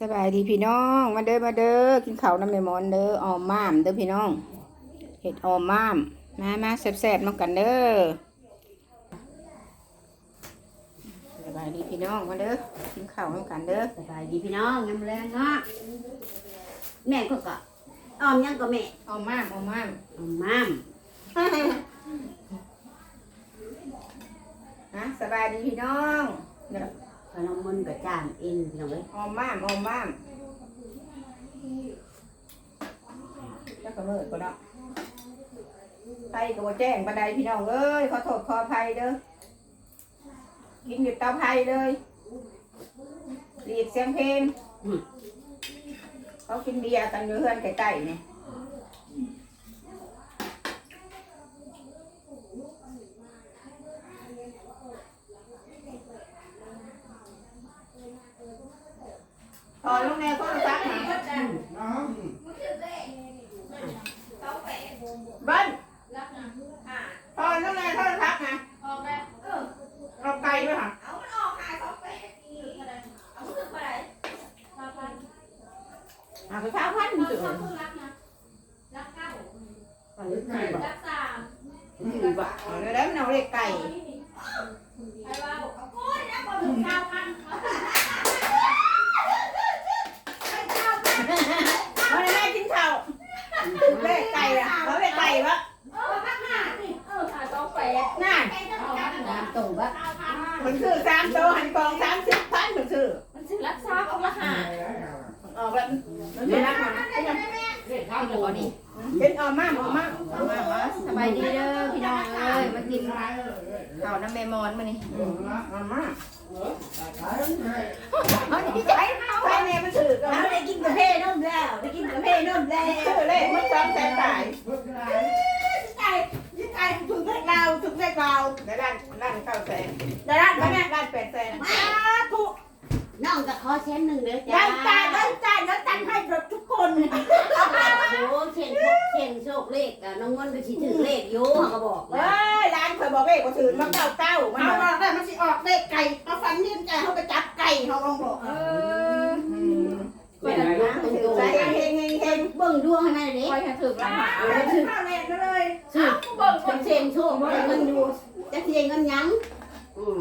สบายดีพี่น้อง มาเด้อมาเด้อกินข้าวน้ำแม่หมอนเด้อออมม่ามเด้อพี่น้องเห็ดออมม่ามมามาแซ่บๆน้องกันเด้อสบายดีพี่น้องมาเด้อกินข้าวน้องกันเด้อสบายดีพี่น้องยำแรงเนาะแม่ก็ก็ออมยังก็แม่ออมม่ามออมม่ามออมมามนะสบายดีพี่น้องเด้อ ขนมมันกับจานเอ็นพี่น้องเอ้ยออมม่ามออมม่ามแล้วก็มืดก็เนาะไปกับแจ้งบันไดพี่น้องเอ้ยขอโทษขออภัยเด้อกินอยู่เตาไผ่เลยเรียกเสียงเพลงเขากินเบียร์กันอยู่เฮือนไก่ๆเนี่ยพอลงแน วโทรศัพท์นะเบิ้ลพอลงแนวโทรศัพท์นะเอาไก่ไหมคะเอาไปข้าวพันธุ์เถอะ ก่อนนี้คือบอก อืมบ่เอาแล้วมันเอาเลขไก่เอาเลยแม่กินข้าว เลขไก่อะเขาเลขไก่ปะนั่นน้ำตู่บะมันคือสามโตวหันกองสามสิบพันมันคือมันชื่อรักษาของละหาออกแล้วมันเป็นรักมันเป็นออกมาออกมาออกมามาสบายดีเด้อพี่น้องเอ้ ยมากินข้าวน้ำแม่มอนมานี่มาเอาดีใจใช่แม่มันถือก็เอาได้กินกาแฟนมแล้วได้กินกาแฟนมแล้วถือเลยมันซ้ำแสนตายไก่ยิ่งไก่ถึงเลขเราถึงเลขเราในด้านด้านเก้าแสนแต่ละด้านแม่ด้าน ถือละหาเอาเลยถือข้าวแม่ก็เลยถือเบิ่งคนเชงโชคบ่ได้เงินดูจะเสียเงินยังอืม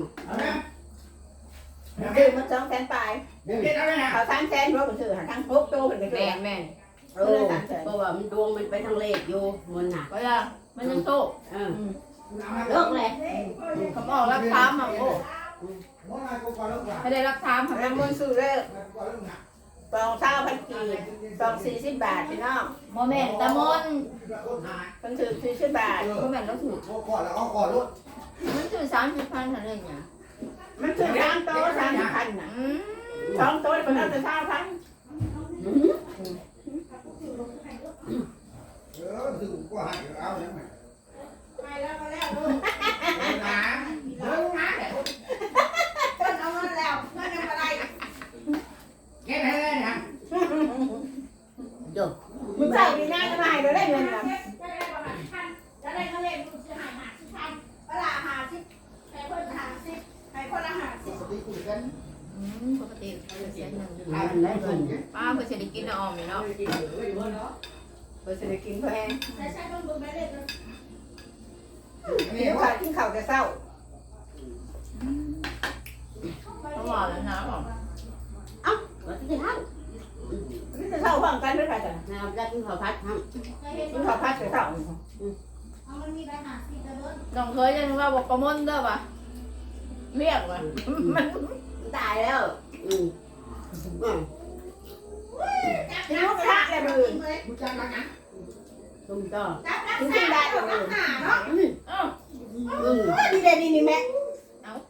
ถือมันสองแสนปลายเขาสามแสนเพราะมันถือหาทั้งพกโตเป็นกระแม่แดงแม่เอโอ้อสามแสนเพราะว่ามันดวงมันไปทางเลขอยู่มันน่ะก็ยังมันยังโตเออเลิกเลยเขาบอกรักษามาโอ้ไม่ได้รักษามทำน้ำมันซื้อเลย สองเท่าพันกีสองสี่สิบบาทพี่น้องโมแม่นตะมนมันถือสี่สิบบาท โมแม่นก็ถือมันถือสามสิบพันเท่านั้นเนี่ยมันถือสามโตสามพันน่ะอืมสองโตมันเอาแต่เท่าพันจนเอาเงินแล้วเงินยังอะไร เดี๋ยว มึงใส่ปีหน้าจะมาให้เราได้เงินเหรอ จะได้เขาเล่นมึงจะหายหาสิพันเวลาหาสิให้คนหาสิให้คนละหาสิอืมปกติเขาจะเสียเงิน มันได้เงิน ป้า เพื่อจะได้กินออมอยู่เนาะเพื่อจะได้กินเพื่อแห้งใช่ใช่ต้องดูไม่เล่นกินข้าวกินข้าวแต่เศร้าเขาบอกแล้วนะบอกก็ที่เท่านี่จะเศร้าพร้อมกันด้วยกันจ้ะแนวจะกินข้าวผัดทั้งกินข้าวพัดแต่เศร้าน้องเคยยังว่าบอกประมนเด้อป่ะเรียกว่ะมันตายแล้วอืมอืมกิน ลูกกระเลยมือตุ้มต่อกินกินได้เลยมืออืมเอ้าอืมดีเลยดีนี่แม่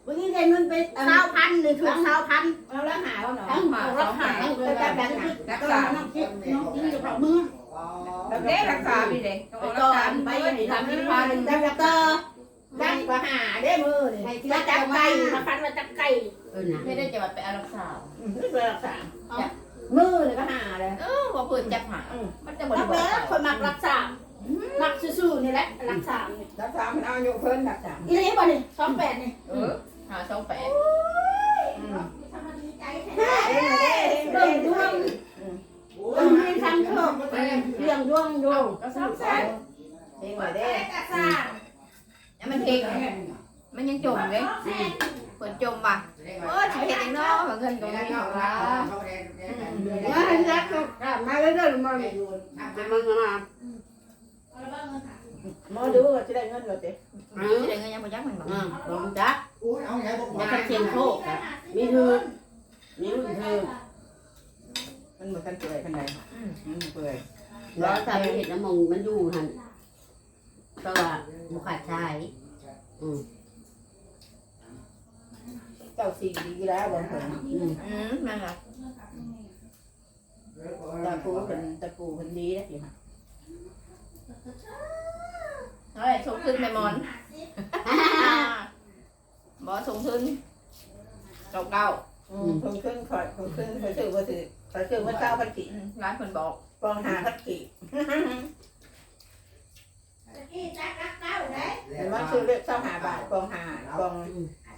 วันนี้เงินไปเช้าพันหรือถูกเช้าพันเราล้างหาเราหน่อยทั้งหมดรักษาทั้งเราจับดังหารักษาน้องคิดน้องกินกับมือเราได้รักษาพี่เด็กไปก่อนไปยังทำที่พันจับดักเตอร์ดังกว่าหาได้มือนี่มาจับไก่มาฟันมาจับไก่ไม่ได้จะมาไปรักษานี่เป็นรักษา มือเลยก็หาเลยเออบ่เพิ่นจักหามันจะบ่รัได้กบแม่อคนมักรักสามมักซื่อๆนี่แหละรักสามรักษามันเอาอยู่เพิ่นรักษาอีนี่บ่นี่สองแปดนี่เออหาสองแปดเอ้ยเอ้ยเอ้เรื่อยงดวงดวงให้ทำเถอะเรื่องดวงดวงก็สามแสนเองหน่อยเด้แล้วมันเฮงมันยังจมเลยเพิ่นจมว่ะ โอ้สิเฮ็ดจังเนาะเงินก็บ่มีว่ามาให้รักมาเรื่อยๆมันมันมันมาเอาละบ้างเงินค่ะหมอดูว่าสิได้เงินบ่ติอืสิมได้เงินยังบ่จักมันบ่อืมลงจักเอาไงบอกแล้วก็เชียงโชคมีเธอมีรุ่นเธอมันบ่ทันเปื่อยปานใดอืมมันเปื่อยแล้วทำเห็ดน้ำมงมันอยู่หันเพราะว่าบุขาดชายเจ้าสิ่งดีแล้วบ่เพิ่นอืมอืมนั่นล่ะตะปูเพิ่นตะปูเพิ่นดีแล้วสิฮะเฮ้ยส่งขึ้นแม่หมอนบ่ส่งขึ้นเก่าเก่าอืมส่งขึ้นขอยส่งขึ้นขอยซื้อบ่ซื้อขอยซื้อมาเก้าพันกี่ร้านเพิ่นบอกกองหาพันกี่ตะกี้จักรักเก้าได้เห็นว่าซื้อเลขเก้าหาบาทกองหากอง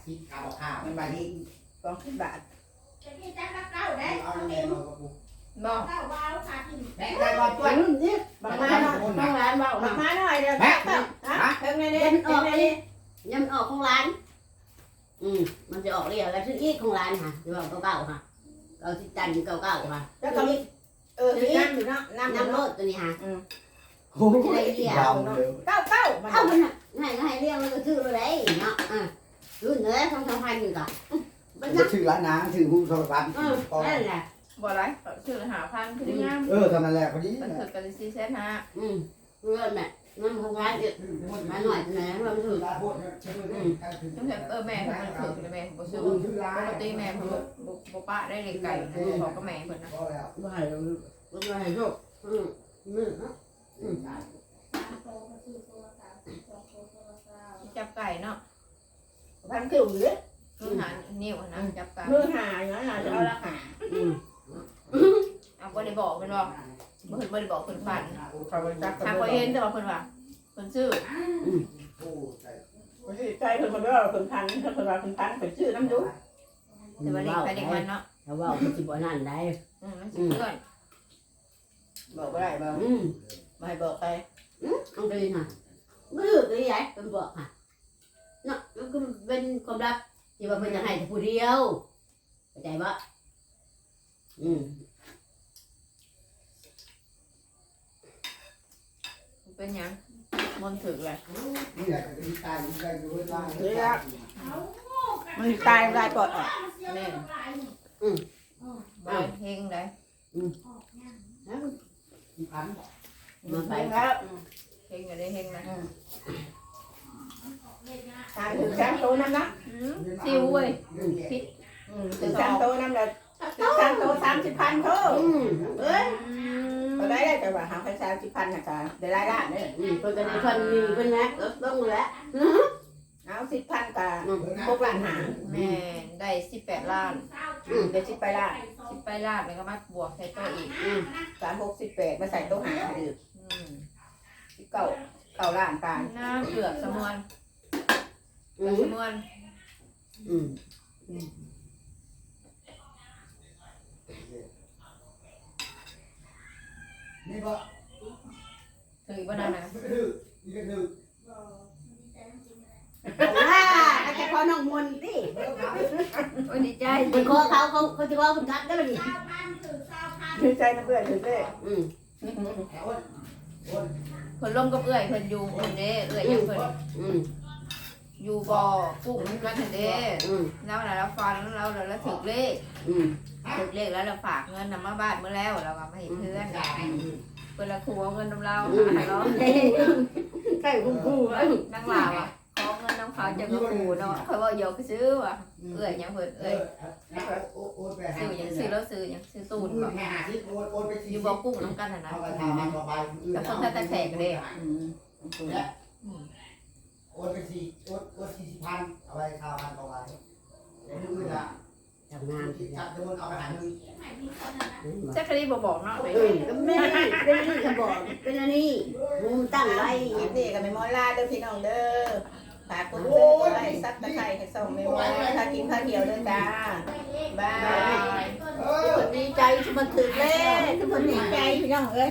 คิดข้าวข้าวมันไปนี่กองสิบบาทตะกี้จักรักเก้าได้เอาตะไงกี้บอกกับกูบอกเก้าว้าวขาดกินแม่ได้ก่อนตัววันนี้บักมาหน่อยต้องร้านเบาบักมามาหน่อยเดี๋ยวแม่เก้าฮะเพิ่งไงนี่ยันอเพิ่องกไงนี่นี่ยันออกของร้าน อืมมันจะออกเรียกแล้วชื่ออีกของร้านค่ะจะบอกเก่าๆค่ะเอาที่จันเก่าๆค่ะแล้วก็มีเออสิน้ำอยู่เนาะน้ำอยู่น้ำรเนาะถตัวนี้ค่ะโอ้ยยาวเลยเก้าเก้ามันเอ้ามันให้ก็ให้เรียกมันก็ชื่ออะไรเนาะอะ รุ่นเนื้อทองทองพันอยู่ก่อนมันจะนะชื่อร้านน้ำชื่อผู้สารพัดอืมนั่นแหละบ่ไรซื้อหาพันคือง่ายเออทำนั่นแหละพอดีมันถือกันสี่เซนฮะอืมเรื่องแม่น้ำของร้านเด็ดมาหน่อยแม่เราถือจังเห็นเออแม่เพิ่นมันถือแม่บ่ซื้อปกติแม่เพิ่นบ่บ่ป้าได้เล็กไก่บอกกับแม่เพิ่นนะว่าให้เราว่าให้โชคอืมมือเนาะโตก็คือตัวสามโตโตตัวสามจับไก่เนาะ พันกิ่วหรือมือหานิ้วนะจับไก่มือหาอย่างนั้นจะเอาละหาอืมเอาบ่ได้บอกเพิ่นว่าบ่เพิ่นบ่ได้บอกเพิ่นฝันเขาไปจักทางบ่เห็นแต่ว่าเพิ่นว่าเพิ่นซื้อคนที่ใจคนมันว่าคนพันถ้าคนว่าคนพันเป็นชื่อน้ำยุแต่ว่าเด็กไปเด็กมันเนาะถ้าว่าคุณสิบ่นั่นได้อืมมันสิเพื่อนบอกว่าได้บอกอืมไม่บอกใครต้องดีนะไม่รู้ตัวใหญ่เป็นบอกค่ะ เนาะมันก็เป็นความลับที่ว่าเป็นยังไงแต่ผู้เดียวเข้าใจปะอืมเป็นหยังมนต์ถึกเลยนี่แหละจะมีตายมีใจอยู่บ้างเอาโง่กันมันตายลายปอดออกเสียเงินหลายนี่บ่เฮงได้ออกเนี่ยแล้วพันมาไปไปแล้วเฮงก็ได้เฮงนะ ออกเลขนะทางถึงสามโตน้ำนะอืมซิวเว้ยถึงสามโตน้ำเลยถึงสามโตสามสิบพันโตอืมเอ้ยอืมก็ได้ได้แต่ว่าหาไปสามสิบพันนะจ๊ะได้รายได้เนี่ยอืมเพิ่นก็ได้คนมีเพิ่นนะก็ต้องแล้วเอาสิบพันกับอืมพวกล้านหาแม่ได้18ล้านอืมเดี๋ยวสิบไปล้าน10ไปล้านแล้วก็มาบวกใส่ตัวอีกอืมสามหกสิบแปดมาใส่โต๊ะหาดื่มอืมสิบเก้าเก้าล้านปานน้ำเกือบสมวน อืเกือบมสมวนอืมนี่ก็ถึงอีกบ่นานนะคือนี่ก็คืออ่าอาจจะขอน้องมนต์ติโอ้ยดีใจเพิ่นขอเขาเขาเขาจะว่าเพิ่นกัดได้บ่นี่เก้าพันถึงเก้าพันถือใจน้ำเบื่อถือเลยอืมโอนโอนเพิ่นล่มกับเอื้อยเพิ่นอยู่เพิ่นเด้เอื้อยยังเพิ่นอืม อยู่บ่อกุ้งนั่นกันเด้อืมแล้วน่ะเราฟันแล้วเราแล้วถึกเลขอืมถึกเลขแล้วเราฝากเงินนำมาบ้านเมื่อแล้วเราก็มาให้เพื่อนเพิ่นละครูเอาเงินนำเราหาเราใกล้คุ้มคู่แล้วนั่งลาวอะขอเงินน้ำเขาจะกระปูเนาะเขาว่าโยกซื้อว่ะเอื้อยยังเพิ่นเอเอ้ยอโอนไปหาซื้อยังซื้อแล้วซื้อยังซื้อตูนโอก่อนนไปหาที่โอนโอนไปอสี่ยู่บ่อกุ้งน้ำกันน่ะนะเอาไปทำมันต่อไปแล้วคนถ้าตะแขกเด้อืม โอนไปสี่โอนโอนสี่สิบพันเอาไปข้าวพันต่อไปเดี๋ยวมือละ ทำ งานจับจำนวนเอาไปหาเงินไม่มีคนนะจักรีบ่บอกเนาะไปเออก็ไม่ได้เป็นนี่เขาบอกเป็นอันนี้มุมตั้งไว้คลิปนี้ก็ไม่มอลาเด้อพี่น้องเด้อฝากกดไลค์ซับตะไคร้ให้ส่งไม่มอถ้ากินข้าวเดียวเด้อจ้าไปเลขบายเอทุกอคนดีใจทุกคนถือเลขทุกคนดีใจพี่น้องเอ้ย